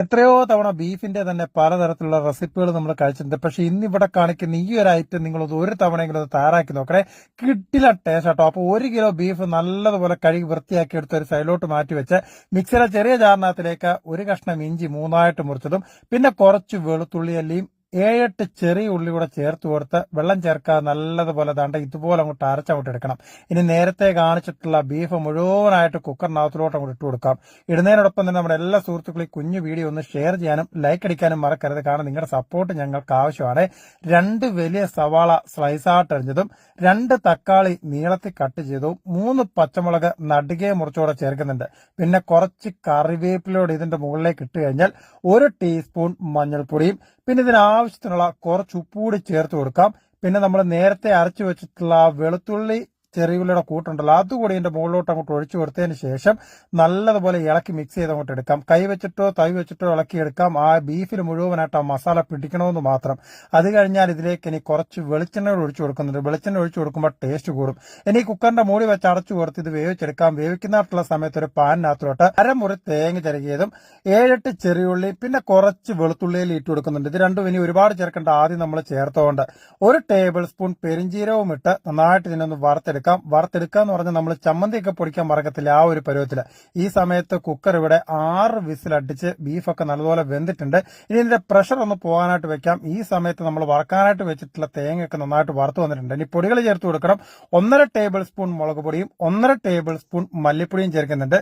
എത്രയോ തവണ ബീഫിന്റെ തന്നെ പലതരത്തിലുള്ള റെസിപ്പികൾ നമ്മൾ കഴിച്ചിട്ടുണ്ട്. പക്ഷെ ഇന്ന് ഇവിടെ കാണിക്കുന്ന ഈ ഒരു ഐറ്റം നിങ്ങൾ ഒരു തവണയെങ്കിലും ഒന്ന് തയ്യാറാക്കി നോക്കണേ. കിട്ടില്ല ടേസ്റ്റ് കേട്ടോ അപ്പോൾ ഒരു കിലോ ബീഫ് നല്ലതുപോലെ കഴുകി വൃത്തിയാക്കി എടുത്ത് ഒരു സൈഡിലോട്ട് മാറ്റി വെച്ച് മിക്സിയുടെ ചെറിയ ചാരണത്തിലേക്ക് ഒരു കഷ്ണം ഇഞ്ചി മൂന്നായിട്ട് മുറിച്ചതും പിന്നെ കുറച്ച് വെളുത്തുള്ളി അല്ലിയും ഏഴെട്ട് ചെറിയ ഉള്ളി കൂടെ ചേർത്ത് കൊടുത്ത് വെള്ളം ചേർക്കാതെ നല്ലതുപോലെ ദണ്ട ഇതുപോലെ അങ്ങോട്ട് അരച്ചങ്ങോട്ട് എടുക്കണം ഇനി നേരത്തെ കാണിച്ചിട്ടുള്ള ബീഫ് മുഴുവനായിട്ട് കുക്കറിനകത്തിലോട്ട് അങ്ങോട്ട് ഇട്ട് കൊടുക്കാം. ഇടുന്നതിനോടൊപ്പം തന്നെ നമ്മുടെ എല്ലാ സുഹൃത്തുക്കളും കുഞ്ഞു വീഡിയോ ഒന്ന് ഷെയർ ചെയ്യാനും ലൈക്ക് അടിക്കാനും മറക്കരുത്. കാരണം നിങ്ങളുടെ സപ്പോർട്ട് ഞങ്ങൾക്ക് ആവശ്യമാണ്. രണ്ട് വലിയ സവാള സ്ലൈസായിട്ട് അരിഞ്ഞതും രണ്ട് തക്കാളി നീളത്തിൽ കട്ട് ചെയ്തതും മൂന്ന് പച്ചമുളക് നടുകെ മുറിച്ചോടെ ചേർക്കുന്നുണ്ട്. പിന്നെ കുറച്ച് കറിവേപ്പിലോട് ഇതിന്റെ മുകളിലേക്ക് ഇട്ട് കഴിഞ്ഞാൽ ഒരു ടീസ്പൂൺ മഞ്ഞൾപ്പൊടിയും പിന്നെ ഇതിന് ആവശ്യത്തിനുള്ള കുറച്ച് ഉപ്പുകൂടി ചേർത്ത് കൊടുക്കാം. പിന്നെ നമ്മൾ നേരത്തെ അരച്ചു വെച്ചിട്ടുള്ള വെളുത്തുള്ളി ചെറിയുള്ളിയുടെ കൂട്ടുണ്ടല്ലോ. അതുകൂടി എന്റെ മുകളിലോട്ട് അങ്ങോട്ട് ഒഴിച്ചു കൊടുത്തതിന് ശേഷം നല്ലതുപോലെ ഇളക്കി മിക്സ് ചെയ്ത് അങ്ങോട്ട് എടുക്കാം. കൈ വെച്ചിട്ടോ തൈ വെച്ചിട്ടോ ഇളക്കി എടുക്കാം. ആ ബീഫിൽ മുഴുവനായിട്ട് ആ മസാല പിടിക്കണമെന്ന് മാത്രം. അത് കഴിഞ്ഞാൽ ഇതിലേക്ക് ഇനി കുറച്ച് വെളിച്ചെണ്ണ ഒഴിച്ചു കൊടുക്കുന്നുണ്ട്. വെളിച്ചെണ്ണ ഒഴിച്ചു കൊടുക്കുമ്പോൾ ടേസ്റ്റ് കൂടും. ഇനി കുക്കറിന്റെ മൂടി വെച്ച് അടച്ചു കൊടുത്ത് ഇത് വേവിച്ചെടുക്കാം. വേവിക്കുന്നതായിട്ടുള്ള സമയത്ത് ഒരു പാനിനകത്തോട്ട് അരമുറി തേങ്ങ ചിരകിയതും ഏഴെട്ട് ചെറിയുള്ളി പിന്നെ കുറച്ച് വെളുത്തുള്ളിയിൽ ഇട്ട് കൊടുക്കുന്നുണ്ട്. ഇത് രണ്ടും ഇനി ഒരുപാട് ചേർക്കേണ്ട ആദ്യം നമ്മൾ ചേർത്തുകൊണ്ട് ഒരു ടേബിൾ സ്പൂൺ പെരിഞ്ചീരവും ഇട്ട് നന്നായിട്ട് ഇതിനൊന്ന് വറുത്തെടുക്കാം. വറുത്തെടുക്കുക എന്ന് പറഞ്ഞാൽ നമ്മൾ ചമ്മന്തിയൊക്കെ പൊടിക്കാൻ മറക്കത്തില്ല ആ ഒരു പരുവത്തിൽ ഈ സമയത്ത് കുക്കർ ഇവിടെ ആറ് വിസിലടിച്ച് ബീഫൊക്കെ നല്ലപോലെ വെന്തിട്ടുണ്ട്. ഇനി ഇതിന്റെ പ്രഷർ ഒന്ന് പോകാനായിട്ട് വെക്കാം. ഈ സമയത്ത് നമ്മൾ വറക്കാനായിട്ട് വെച്ചിട്ടുള്ള തേങ്ങയൊക്കെ നന്നായിട്ട് വറുത്ത് വന്നിട്ടുണ്ട്. ഇനി പൊടികൾ ചേർത്ത് കൊടുക്കണം. ഒന്നര ടേബിൾ സ്പൂൺ മുളക് പൊടിയും ഒന്നര ടേബിൾ സ്പൂൺ മല്ലിപ്പൊടിയും ചേർക്കുന്നുണ്ട്.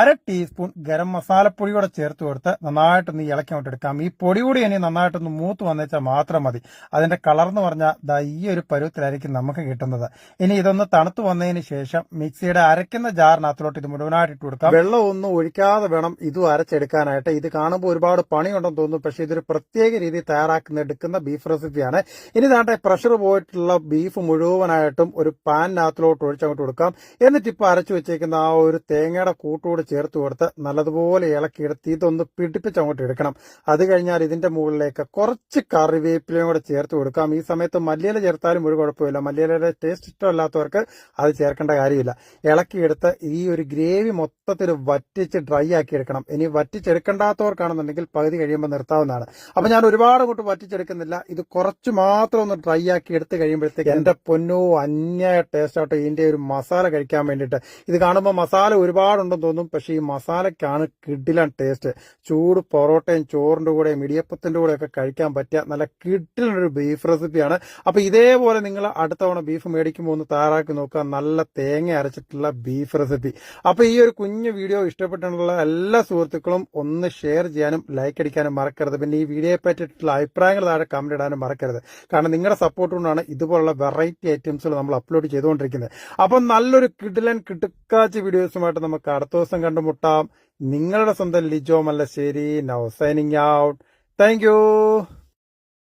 അര ടീസ്പൂൺ ഗരം മസാലപ്പൊടി കൂടെ ചേർത്ത് കൊടുത്ത് നന്നായിട്ടൊന്ന് ഇളക്കി എടുക്കാം. ഈ പൊടി കൂടി ഇനി നന്നായിട്ടൊന്ന് മൂത്ത് വന്നേച്ചാൽ മാത്രം മതി. അതിന്റെ കളർ എന്ന് പറഞ്ഞാൽ ഈ ഒരു പരുവത്തിലായിരിക്കും നമുക്ക് കിട്ടുന്നത്. ഇനി ഇതൊന്ന് തണുത്ത് വന്നതിന് ശേഷം മിക്സിയുടെ അരയ്ക്കുന്ന ജാറിനകത്തിലോട്ട് ഇത് മുഴുവനായിട്ട് ഇട്ട് കൊടുക്കാം. വെള്ളം ഒന്നും ഒഴിക്കാതെ വേണം ഇത് അരച്ചെടുക്കാനായിട്ട്. ഇത് കാണുമ്പോൾ ഒരുപാട് പണിയുണ്ടെന്ന് തോന്നുന്നു. പക്ഷേ ഇതൊരു പ്രത്യേക രീതി തയ്യാറാക്കുന്ന എടുക്കുന്ന ബീഫ് റെസിപ്പിയാണ് ഇനി താണ്ടെ പ്രഷർ പോയിട്ടുള്ള ബീഫ് മുഴുവനായിട്ടും ഒരു പാനിനകത്തിലോട്ട് ഒഴിച്ചങ്ങോട്ട് കൊടുക്കാം. എന്നിട്ട് ഇപ്പൊ അരച്ചു വെച്ചേക്കുന്ന ആ ഒരു തേങ്ങയുടെ കൂട്ടോട് ചേർത്ത് കൊടുത്ത് നല്ലതുപോലെ ഇളക്കിയെടുത്ത് ഇതൊന്ന് പിടിപ്പിച്ച് അങ്ങോട്ട് എടുക്കണം. അത് കഴിഞ്ഞാൽ ഇതിന്റെ മുകളിലേക്ക് കുറച്ച് കറിവേപ്പിലയും കൂടെ ചേർത്ത് കൊടുക്കാം. ഈ സമയത്ത് മല്ലിയില ചേർത്താലും ഒരു കുഴപ്പമില്ല. മല്ലിയിലയുടെ ടേസ്റ്റ് ഇഷ്ടമല്ലാത്തവർക്ക് അത് ചേർക്കേണ്ട കാര്യമില്ല. ഇളക്കിയെടുത്ത് ഈ ഒരു ഗ്രേവി മൊത്തത്തിൽ വറ്റിച്ച് ഡ്രൈ ആക്കി എടുക്കണം ഇനി വറ്റിച്ചെടുക്കേണ്ടാത്തവർക്കാണെന്നുണ്ടെങ്കിൽ പകുതി കഴിയുമ്പോൾ നിർത്താവുന്നതാണ്. അപ്പം ഞാൻ ഒരുപാട് അങ്ങോട്ട് വറ്റിച്ചെടുക്കുന്നില്ല. ഇത് കുറച്ച് മാത്രം ഒന്ന് ഡ്രൈ ആക്കി എടുത്ത് കഴിയുമ്പോഴത്തേക്ക് എന്റെ പൊന്നോ അന്യായ ടേസ്റ്റ് ആട്ടോ ഇതിന്റെ ഒരു മസാല കഴിക്കാൻ വേണ്ടിയിട്ട്. ഇത് കാണുമ്പോൾ മസാല ഒരുപാടുണ്ടെന്ന് തോന്നും പക്ഷേ ഈ മസാലയ്ക്കാണ് കിഡിലൻ ടേസ്റ്റ് ചൂട് പൊറോട്ടയും ചോറിന്റെ കൂടെയും ഇടിയപ്പത്തിന്റെ കൂടെ ഒക്കെ കഴിക്കാൻ പറ്റിയ നല്ല കിഡിലൊരു ബീഫ് റെസിപ്പിയാണ് അപ്പോൾ ഇതേപോലെ നിങ്ങൾ അടുത്തവണ ബീഫ് മേടിക്കുമ്പോൾ ഒന്ന് തയ്യാറാക്കി നോക്കുക നല്ല തേങ്ങ അരച്ചിട്ടുള്ള ബീഫ് റെസിപ്പി അപ്പൊ ഈ ഒരു കുഞ്ഞു വീഡിയോ ഇഷ്ടപ്പെട്ടിട്ടുള്ള എല്ലാ സുഹൃത്തുക്കളും ഒന്ന് ഷെയർ ചെയ്യാനും ലൈക്ക് അടിക്കാനും മറക്കരുത്. പിന്നെ ഈ വീഡിയോയെ പറ്റിയിട്ടുള്ള അഭിപ്രായങ്ങൾ താഴെ കമന്റ് ഇടാനും മറക്കരുത്. കാരണം നിങ്ങളുടെ സപ്പോർട്ട് കൊണ്ടാണ് ഇതുപോലുള്ള വെറൈറ്റി ഐറ്റംസുകൾ നമ്മൾ അപ്ലോഡ് ചെയ്തുകൊണ്ടിരിക്കുന്നത്. അപ്പൊ നല്ലൊരു കിഡിലൻ കിട്ടുക്കാച്ച വീഡിയോസുമായിട്ട് നമുക്ക് അടുത്ത ദിവസം കണ്ടുമുട്ടാം. നിങ്ങളുടെ സ്വന്തം Lijo Mallassery. Now signing out thank